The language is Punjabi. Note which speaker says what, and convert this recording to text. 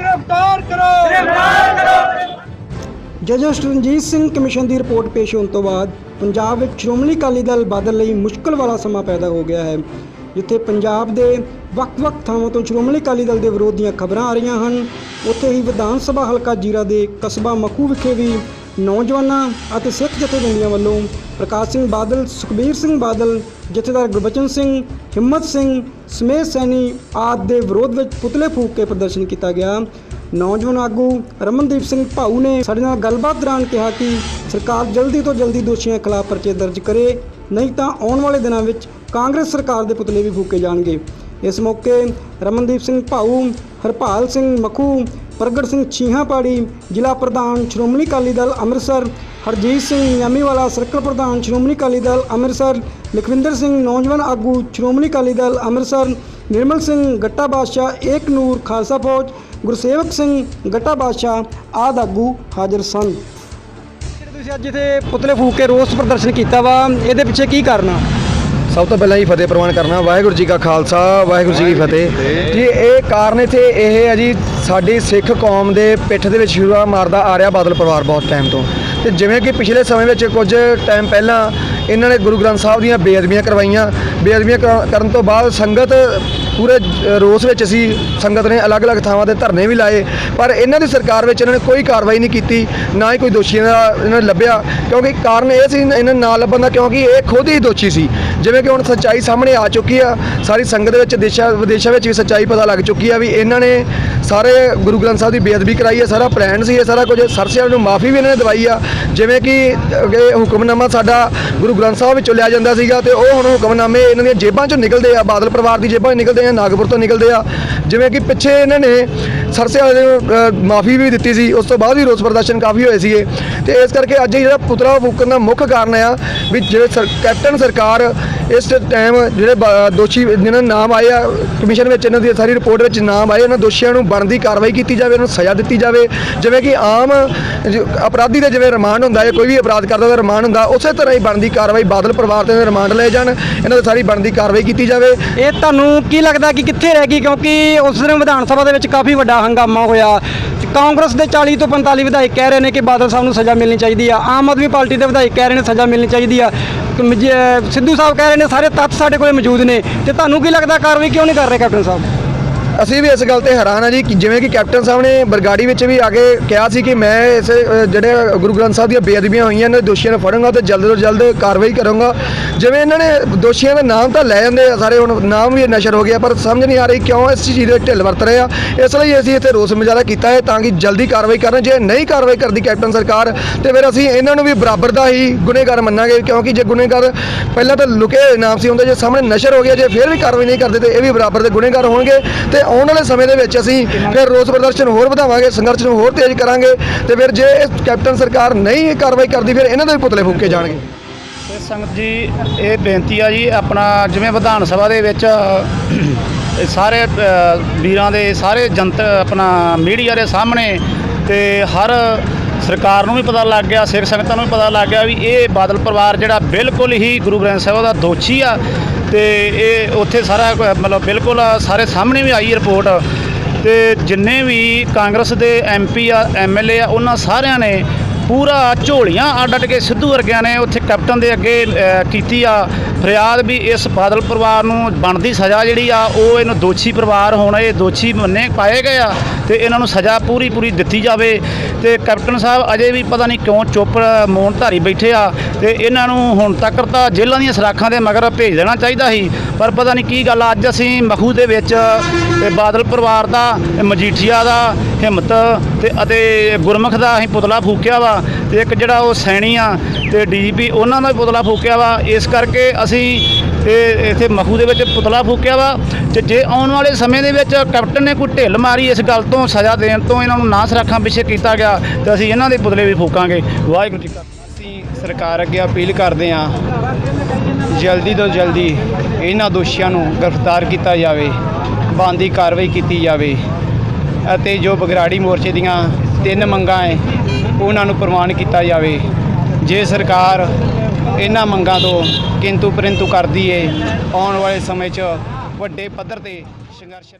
Speaker 1: ਗ੍ਰਿਫਤਾਰ ਕਰੋ। ਗ੍ਰਿਫਤਾਰ ਕਰੋ।
Speaker 2: ਜਜਸ ਰਣਜੀਤ ਸਿੰਘ ਕਮਿਸ਼ਨ ਦੀ ਰਿਪੋਰਟ ਪੇਸ਼ ਹੋਣ ਤੋਂ ਬਾਅਦ ਪੰਜਾਬ ਵਿੱਚ ਸ਼੍ਰੋਮਣੀ ਅਕਾਲੀ ਦਲ ਬਾਦਲ ਲਈ ਮੁਸ਼ਕਲ ਵਾਲਾ ਸਮਾਂ ਪੈਦਾ ਹੋ ਗਿਆ ਹੈ ਜਿੱਥੇ ਪੰਜਾਬ ਦੇ ਵੱਖ-ਵੱਖ ਥਾਵਾਂ ਤੋਂ ਸ਼੍ਰੋਮਣੀ ਅਕਾਲੀ ਦਲ ਦੇ ਵਿਰੋਧ ਦੀਆਂ ਖਬਰਾਂ ਆ ਰਹੀਆਂ ਹਨ। ਉੱਥੇ ਹੀ ਵਿਧਾਨ ਸਭਾ ਹਲਕਾ ਜੀਰਾ ਦੇ ਕਸਬਾ ਮਖੂ ਵਿਖੇ ਵੀ ਨੌਜਵਾਨਾਂ ਅਤੇ ਸਿੱਖ ਜਥੇਬੰਦੀਆਂ ਵੱਲੋਂ ਪ੍ਰਕਾਸ਼ ਸਿੰਘ ਬਾਦਲ, ਸੁਖਬੀਰ ਸਿੰਘ ਬਾਦਲ, ਜਥੇਦਾਰ ਗੁਰਬਚਨ ਸਿੰਘ, ਹਿੰਮਤ ਸਿੰਘ, ਸਮੇਤ ਸੈਣੀ ਆਦਿ ਦੇ ਵਿਰੋਧ ਵਿੱਚ ਪੁਤਲੇ ਫੂਕ ਕੇ ਪ੍ਰਦਰਸ਼ਨ ਕੀਤਾ ਗਿਆ। ਨੌਜਵਾਨ ਆਗੂ ਰਮਨਦੀਪ ਸਿੰਘ ਭਾਊ ਨੇ ਸਾਡੇ ਨਾਲ ਗੱਲਬਾਤ ਦੌਰਾਨ ਕਿਹਾ ਕਿ ਸਰਕਾਰ ਜਲਦੀ ਤੋਂ ਜਲਦੀ ਦੋਸ਼ੀਆਂ ਖਿਲਾਫ ਪਰਚੇ ਦਰਜ ਕਰੇ, ਨਹੀਂ ਤਾਂ ਆਉਣ ਵਾਲੇ ਦਿਨਾਂ ਵਿੱਚ ਕਾਂਗਰਸ ਸਰਕਾਰ ਦੇ ਪੁਤਲੇ ਵੀ ਫੂਕੇ ਜਾਣਗੇ। ਇਸ ਮੌਕੇ ਰਮਨਦੀਪ ਸਿੰਘ ਭਾਊ, ਹਰਪਾਲ ਸਿੰਘ ਮਖੂ ਪ੍ਰਗਟ ਸਿੰਘ ਛੀਹਾਪਾੜੀ, ਜ਼ਿਲ੍ਹਾ ਪ੍ਰਧਾਨ ਸ਼੍ਰੋਮਣੀ ਅਕਾਲੀ ਦਲ ਅੰਮ੍ਰਿਤਸਰ, ਹਰਜੀਤ ਸਿੰਘ ਯਾਮੀਵਾਲਾ ਸਰਕਲ ਪ੍ਰਧਾਨ ਸ਼੍ਰੋਮਣੀ ਅਕਾਲੀ ਦਲ ਅੰਮ੍ਰਿਤਸਰ, ਲਖਵਿੰਦਰ ਸਿੰਘ ਨੌਜਵਾਨ ਆਗੂ ਸ਼੍ਰੋਮਣੀ ਅਕਾਲੀ ਦਲ ਅੰਮ੍ਰਿਤਸਰ, ਨਿਰਮਲ ਸਿੰਘ ਗੱਟਾ ਬਾਦਸ਼ਾਹ, ਏਕ ਨੂਰ ਖਾਲਸਾ ਫੌਜ, ਗੁਰਸੇਵਕ ਸਿੰਘ ਗੱਟਾ ਬਾਦਸ਼ਾਹ ਆਦਿ ਆਗੂ ਹਾਜ਼ਰ ਸਨ। ਤੁਸੀਂ ਅੱਜ ਇੱਥੇ ਪੁਤਲੇ ਫੂਕ ਕੇ ਰੋਸ ਪ੍ਰਦਰਸ਼ਨ ਕੀਤਾ ਵਾ, ਇਹਦੇ ਪਿੱਛੇ ਕੀ ਕਾਰਨ ਆ?
Speaker 3: ਸਭ ਤੋਂ ਪਹਿਲਾਂ ਹੀ ਫਤਿਹ ਪ੍ਰਵਾਨ ਕਰਨਾ ਵਾਹਿਗੁਰੂ ਜੀ ਕਾ ਖਾਲਸਾ ਵਾਹਿਗੁਰੂ ਜੀ ਕੀ ਫਤਿਹ। ਜੀ ਇਹ ਕਾਰਨ ਇੱਥੇ ਇਹ ਹੈ ਜੀ ਸਾਡੀ ਸਿੱਖ ਕੌਮ ਦੇ ਪਿੱਠ ਦੇ ਵਿੱਚ ਸ਼ੁਰੂ ਮਾਰਦਾ ਆ ਰਿਹਾ ਬਾਦਲ ਪਰਿਵਾਰ ਬਹੁਤ ਟਾਈਮ ਤੋਂ। ਤੇ ਜਿਵੇਂ ਕਿ ਪਿਛਲੇ ਸਮੇਂ ਵਿੱਚ ਕੁਝ ਟਾਈਮ ਪਹਿਲਾਂ ਇਹਨਾਂ ਨੇ ਗੁਰੂ ਗ੍ਰੰਥ ਸਾਹਿਬ ਦੀਆਂ ਬੇਅਦਬੀਆਂ ਕਰਵਾਈਆਂ। ਬੇਅਦਬੀਆਂ ਕਰ- ਕਰਨ ਤੋਂ ਬਾਅਦ ਸੰਗਤ ਪੂਰੇ ਜ- ਰੋਸ ਵਿੱਚ ਅਸੀਂ ਸੰਗਤ ਨੇ ਅਲੱਗ-ਅਲੱਗ ਥਾਵਾਂ ਤੇ ਧਰਨੇ ਵੀ ਲਾਏ, ਪਰ ਇਹਨਾਂ ਦੀ ਸਰਕਾਰ ਵਿੱਚ ਇਹਨਾਂ ਨੇ ਕੋਈ ਕਾਰਵਾਈ ਨਹੀਂ ਕੀਤੀ, ਨਾ ਹੀ ਕੋਈ ਦੋਸ਼ੀਆਂ ਦਾ ਇਹਨਾਂ ਨੇ ਲੱਭਿਆ, ਕਿਉਂਕਿ ਕਾਰਨ ਇਹ ਸੀ ਇਹਨਾਂ ਨੂੰ ਨਾ ਲੱਭਣ ਦਾ, ਕਿਉਂਕਿ ਇਹ ਖੁਦ ਹੀ ਦੋਸ਼ੀ ਸੀ। ਜਿਵੇਂ ਕਿ ਹੁਣ ਸੱਚਾਈ ਸਾਹਮਣੇ ਆ ਚੁੱਕੀ ਆ, ਸਾਰੀ ਸੰਗਤ ਵਿੱਚ ਦੇਸ਼ਾਂ ਵਿਦੇਸ਼ਾਂ ਵਿੱਚ ਵੀ ਸੱਚਾਈ ਪਤਾ ਲੱਗ ਚੁੱਕੀ ਆ ਵੀ ਇਹਨਾਂ ਨੇ ਸਾਰੇ ਗੁਰੂ ਗ੍ਰੰਥ ਸਾਹਿਬ ਦੀ ਬੇਅਦਬੀ ਕਰਾਈ ਹੈ ਸਾਰਾ ਪਲਾਨ ਸੀ ਇਹ, ਸਾਰਾ ਕੁਝ ਸਰਸਿਆਂ ਨੂੰ ਮਾਫੀ ਵੀ ਇਹਨਾਂ ਨੇ ਦਵਾਈ ਆ। ਜਿਵੇਂ ਕਿ ਅੱਗੇ ਹੁਕਮਨਾਮਾ ਸਾਡਾ ਗੁਰੂ ਗ੍ਰੰਥ ਸਾਹਿਬ ਵਿੱਚੋਂ ਲਿਆ ਜਾਂਦਾ ਸੀਗਾ ਤੇ ਉਹ ਹੁਣ ਹੁਕਮਨਾਮੇ ਇਹਨਾਂ ਦੀਆਂ ਜੇਬਾਂ ਚੋਂ ਨਿਕਲਦੇ ਆ, ਬਾਦਲ ਪਰਿਵਾਰ ਦੀ ਜੇਬਾਂ ਚੋਂ ਨਿਕਲਦੇ ਆ, ਨਾਗਪੁਰ ਤੋਂ ਨਿਕਲਦੇ ਆ। ਜਿਵੇਂ ਕਿ ਪਿੱਛੇ ਇਹਨਾਂ ਨੇ ਸਰਸੇ ਵਾਲੇ ਨੂੰ ਮਾਫੀ ਵੀ ਦਿੱਤੀ ਸੀ। ਉਸ ਤੋਂ ਬਾਅਦ ਵੀ ਰੋਸ ਪ੍ਰਦਰਸ਼ਨ ਕਾਫੀ ਹੋਏ ਸੀਗੇ। ਤੇ ਇਸ ਕਰਕੇ ਅੱਜ ਜਿਹੜਾ ਪੁਤਲਾ ਫੂਕਣ ਦਾ ਮੁੱਖ ਕਾਰਨ ਆ, ਵੀ ਜਿਹੜੇ ਸਰ- ਕੈਪਟਨ ਸਰਕਾਰ ਇਸ ਟਾਈਮ ਜਿਹੜੇ ਦੋਸ਼ੀ ਜਿਹਨਾਂ ਦੇ ਨਾਮ ਆਏ ਆ, ਕਮਿਸ਼ਨ ਵਿੱਚ ਇਹਨਾਂ ਦੀ ਸਾਰੀ ਰਿਪੋਰਟ ਵਿੱਚ ਨਾਮ ਆਏ ਉਹਨਾਂ ਦੋਸ਼ੀਆਂ ਨੂੰ ਬਣਦੀ ਕਾਰਵਾਈ ਕੀਤੀ ਜਾਵੇ ਉਹਨਾਂ ਨੂੰ ਸਜ਼ਾ ਦਿੱਤੀ ਜਾਵੇ। ਜਿਵੇਂ ਕਿ ਆਮ ਜ- ਅਪਰਾਧੀ ਦਾ ਜਿਵੇਂ ਰਿਮਾਂਡ ਹੁੰਦਾ ਹੈ ਕੋਈ ਵੀ ਅਪਰਾਧ ਕਰਦਾ ਉਹਦਾ ਰਿਮਾਂਡ ਹੁੰਦਾ, ਉਸੇ ਤਰ੍ਹਾਂ ਹੀ ਬਣਦੀ ਕਾਰਵਾਈ ਬਾਦਲ ਪਰਿਵਾਰ ਤੇ ਰਿਮਾਂਡ ਲਏ ਜਾਣ, ਇਹਨਾਂ ਦੀ ਸਾਰੀ ਬਣਦੀ ਕਾਰਵਾਈ ਕੀਤੀ ਜਾਵੇ।
Speaker 2: ਇਹ ਤੁਹਾਨੂੰ ਕੀ ਲੱਗਦਾ ਕਿ ਕਿੱਥੇ ਰਹਿ ਗਈ? ਕਿਉਂਕਿ ਉਸ ਦਿਨ ਵਿਧਾਨ ਸਭਾ ਦੇ ਵਿੱਚ ਕਾਫੀ ਵੱਡਾ ਹੰਗਾਮਾ ਹੋਇਆ, ਕਾਂਗਰਸ ਦੇ 40 ਤੋਂ 45 ਵਿਧਾਇਕ ਕਹਿ ਰਹੇ ਨੇ ਕਿ ਬਾਦਲ ਸਾਹਿਬ ਨੂੰ ਸਜ਼ਾ ਮਿਲਣੀ ਚਾਹੀਦੀ ਆ, ਆਮ ਆਦਮੀ ਪਾਰਟੀ ਦੇ ਵਿਧਾਇਕ ਕਹਿ ਰਹੇ ਨੇ ਸਜ਼ਾ ਮਿਲਣੀ ਚਾਹੀਦੀ ਆ। ਸਿੱਧੂ ਸਾਹਿਬ ਕਹਿ ਰਹੇ ਨੇ ਸਾਰੇ ਤੱਥ ਸਾਡੇ ਕੋਲੇ ਮੌਜੂਦ ਨੇ, ਤੇ ਤੁਹਾਨੂੰ ਕੀ ਲੱਗਦਾ ਕਾਰਵਾਈ ਕਿਉਂ ਨਹੀਂ ਕਰ ਰਹੇ ਕੈਪਟਨ ਸਾਹਿਬ?
Speaker 3: ਅਸੀਂ ਵੀ ਇਸ ਗੱਲ ਤੇ ਹੈਰਾਨ ਆ ਜੀ ਕਿ ਜਿਵੇਂ ਕਿ ਕੈਪਟਨ ਸਾਹਿਬ ਨੇ ਬਰਗਾੜੀ ਵਿੱਚ ਵੀ ਆ ਕੇ ਕਿਹਾ ਸੀ ਕਿ ਮੈਂ ਇਸ ਜਿਹੜੇ ਗੁਰੂ ਗ੍ਰੰਥ ਸਾਹਿਬ ਦੀਆਂ ਬੇਅਦਬੀਆਂ ਹੋਈਆਂ ਨੇ, ਦੋਸ਼ੀਆਂ ਨੂੰ ਫੜੂੰਗਾ ਤੇ ਜਲਦ ਤੋਂ ਜਲਦ ਕਾਰਵਾਈ ਕਰੂੰਗਾ। ਜਿਵੇਂ ਇਹਨਾਂ ਨੇ ਦੋਸ਼ੀਆਂ ਦਾ ਨਾਮ ਤਾਂ ਲੈ ਜਾਂਦੇ ਆ ਸਾਰੇ, ਹੁਣ ਨਾਮ ਵੀ ਨਸ਼ਰ ਹੋ ਗਿਆ, ਪਰ ਸਮਝ ਨਹੀਂ ਆ ਰਹੀ ਕਿਉਂ ਇਸ ਚੀਜ਼ ਦੇ ਢਿੱਲ ਵਰਤ ਰਹੇ ਆ। ਇਸ ਲਈ ਅਸੀਂ ਇੱਥੇ ਰੋਸ ਮੁਜ਼ਾਹਰਾ ਕੀਤਾ ਹੈ ਤਾਂ ਕਿ ਜਲਦੀ ਕਾਰਵਾਈ ਕਰਨ, ਜੇ ਨਹੀਂ ਕਾਰਵਾਈ ਕਰਦੀ ਕੈਪਟਨ ਸਰਕਾਰ, ਤੇ ਫਿਰ ਅਸੀਂ ਇਹਨਾਂ ਨੂੰ ਵੀ ਬਰਾਬਰ ਦਾ ਹੀ ਗੁਨੇਗਾਰ ਮੰਨਾਂਗੇ, ਕਿਉਂਕਿ ਜੇ ਗੁਨੇਗਾਰ ਪਹਿਲਾਂ ਤਾਂ ਲੁਕੇ ਨਾਮ ਸੀ ਹੁੰਦੇ ਜੇ ਸਾਹਮਣੇ ਨਸ਼ਰ ਹੋ ਗਿਆ, ਜੇ ਫਿਰ ਵੀ ਕਾਰਵਾਈ ਨਹੀਂ ਕਰਦੇ ਤੇ ਇਹ ਵੀ ਬਰਾਬਰ ਦੇ ਗੁਨੇਗਾਰ ਹੋਣਗੇ ਤੇ ਆਉਣ ਵਾਲੇ ਸਮੇਂ ਦੇ ਵਿੱਚ ਅਸੀਂ ਫਿਰ ਰੋਸ ਪ੍ਰਦਰਸ਼ਨ ਹੋਰ ਵਧਾਵਾਂਗੇ, ਸੰਘਰਸ਼ ਨੂੰ ਹੋਰ ਤੇਜ਼ ਕਰਾਂਗੇ ਤੇ ਫਿਰ ਜੇ ਇਹ ਕੈਪਟਨ ਸਰਕਾਰ ਨਹੀਂ ਇਹ ਕਾਰਵਾਈ ਕਰਦੀ, ਫਿਰ ਇਹਨਾਂ ਦੇ ਵੀ ਪੁਤਲੇ ਫੂਕੇ ਜਾਣਗੇ।
Speaker 4: ਤੇ ਸੰਗਤ ਜੀ, ਇਹ ਬੇਨਤੀ ਆ ਜੀ, ਆਪਣਾ ਜਿਵੇਂ ਵਿਧਾਨ ਸਭਾ ਦੇ ਵਿੱਚ ਸਾਰੇ ਵੀਰਾਂ ਦੇ, ਸਾਰੇ ਜਨਤ ਆਪਣਾ ਮੀਡੀਆ ਦੇ ਸਾਹਮਣੇ ਤੇ ਹਰ ਸਰਕਾਰ ਨੂੰ ਵੀ ਪਤਾ ਲੱਗ ਗਿਆ ਸਿੱਖ ਸੰਗਤਾਂ ਨੂੰ ਵੀ ਪਤਾ ਲੱਗ ਗਿਆ ਵੀ ਇਹ ਬਾਦਲ ਪਰਿਵਾਰ ਜਿਹੜਾ ਬਿਲਕੁਲ ਹੀ ਗੁਰੂ ਗ੍ਰੰਥ ਸਾਹਿਬ ਦਾ ਦੋਸ਼ੀ ਆ ਤੇ ਇਹ ਉੱਥੇ ਸਾਰਾ ਮਤਲਬ ਬਿਲਕੁਲ ਸਾਰੇ ਸਾਹਮਣੇ ਵੀ ਆਈ ਰਿਪੋਰਟ। ਤੇ ਜਿੰਨੇ ਵੀ ਕਾਂਗਰਸ ਦੇ ਐਮਪੀ ਆ ਐਮਐਲਏ ਆ, ਉਹਨਾਂ ਸਾਰਿਆਂ ਨੇ ਪੂਰਾ ਝੋਲੀਆਂ ਅੱਡ ਅੱਡ ਕੇ ਸਿੱਧੂ ਵਰਗਿਆਂ ਨੇ ਉੱਥੇ ਕੈਪਟਨ ਦੇ ਅੱਗੇ ਕੀਤੀ ਆ ਫਰਿਆਦ ਵੀ ਇਸ ਬਾਦਲ ਪਰਿਵਾਰ ਨੂੰ ਬਣਦੀ ਸਜ਼ਾ ਜਿਹੜੀ ਆ ਉਹ ਇਹਨੂੰ ਦੋਸ਼ੀ ਪਰਿਵਾਰ ਹੁਣ ਇਹ ਦੋਸ਼ੀ ਮੰਨੇ ਪਾਏ ਗਏ ਆ ਤੇ ਇਹਨਾਂ ਨੂੰ ਸਜ਼ਾ ਪੂਰੀ ਪੂਰੀ ਦਿੱਤੀ ਜਾਵੇ ਤੇ ਕੈਪਟਨ ਸਾਹਿਬ ਅਜੇ ਵੀ ਪਤਾ ਨਹੀਂ ਕਿਉਂ ਚੁੱਪ ਮੌਨ ਧਾਰੀ ਬੈਠੇ ਆ ਤੇ ਇਹਨਾਂ ਨੂੰ ਹੁਣ ਤੱਕ ਤਾਂ ਜੇਲ੍ਹਾਂ ਦੀਆਂ ਸਰਾਖਾਂ ਦੇ ਮਗਰ ਭੇਜ ਦੇਣਾ ਚਾਹੀਦਾ ਸੀ ਪਰ ਪਤਾ ਨਹੀਂ ਕੀ ਗੱਲ ਆ, ਅੱਜ ਅਸੀਂ ਮਖੂ ਦੇ ਵਿੱਚ ਬਾਦਲ ਪਰਿਵਾਰ ਦਾ ਮਜੀਠੀਆ ਦਾ ਹਿੰਮਤ ਤੇ ਅਤੇ ਗੁਰਮੁਖ ਦਾ ਅਸੀਂ ਪੁਤਲਾ ਫੂਕਿਆ ਵਾ ਤੇ ਇੱਕ ਜਿਹੜਾ ਉਹ ਸੈਣੀ ਆ ਤੇ ਡੀਜੀਪੀ, ਉਹਨਾਂ ਦਾ ਪੁਤਲਾ ਫੂਕਿਆ ਵਾ। ਇਸ ਕਰਕੇ ਅਸੀਂ ਇਹ ਇੱਥੇ ਮਖੂ ਦੇ ਵਿੱਚ ਪੁਤਲਾ ਫੂਕਿਆ ਵਾ ਤੇ ਜੇ ਆਉਣ ਵਾਲੇ ਸਮੇਂ ਦੇ ਵਿੱਚ ਕੈਪਟਨ ਨੇ ਕੋਈ ਢਿੱਲ ਮਾਰੀ, ਇਸ ਗੱਲ ਤੋਂ ਸਜ਼ਾ ਦੇਣ ਤੋਂ ਇਹਨਾਂ ਨੂੰ ਨਾ ਸਰਾਖਾਂ ਪਿੱਛੇ ਕੀਤਾ ਗਿਆ, ਤੇ ਅਸੀਂ ਇਹਨਾਂ ਦੇ ਪੁਤਲੇ ਵੀ ਫੂਕਾਂਗੇ। ਵਾਹਿਗੁਰੂ ਜੀ ਕਾ
Speaker 5: ਅਸੀਂ ਸਰਕਾਰ ਅੱਗੇ ਅਪੀਲ ਕਰਦੇ ਹਾਂ, ਜਲਦੀ ਤੋਂ ਜਲਦੀ ਇਹਨਾਂ ਦੋਸ਼ੀਆਂ ਨੂੰ ਗ੍ਰਿਫਤਾਰ ਕੀਤਾ ਜਾਵੇ ਬਣਦੀ ਕਾਰਵਾਈ ਕੀਤੀ ਜਾਵੇ। ਅਤੇ ਜੋ ਬਗਰਾੜੀ ਮੋਰਚੇ ਦੀਆਂ ਤਿੰਨ ਮੰਗਾਂ ਹੈ ਉਹਨਾਂ ਨੂੰ ਪ੍ਰਵਾਨ ਕੀਤਾ ਜਾਵੇ। ਜੇ ਸਰਕਾਰ ਇਹਨਾਂ ਮੰਗਾਂ ਤੋਂ ਕਿੰਤੂ ਪਰੰਤੂ ਕਰਦੀ ਏ, ਆਉਣ ਵਾਲੇ ਸਮੇਂ 'ਚ ਵੱਡੇ ਪੱਧਰ ਤੇ ਸੰਘਰਸ਼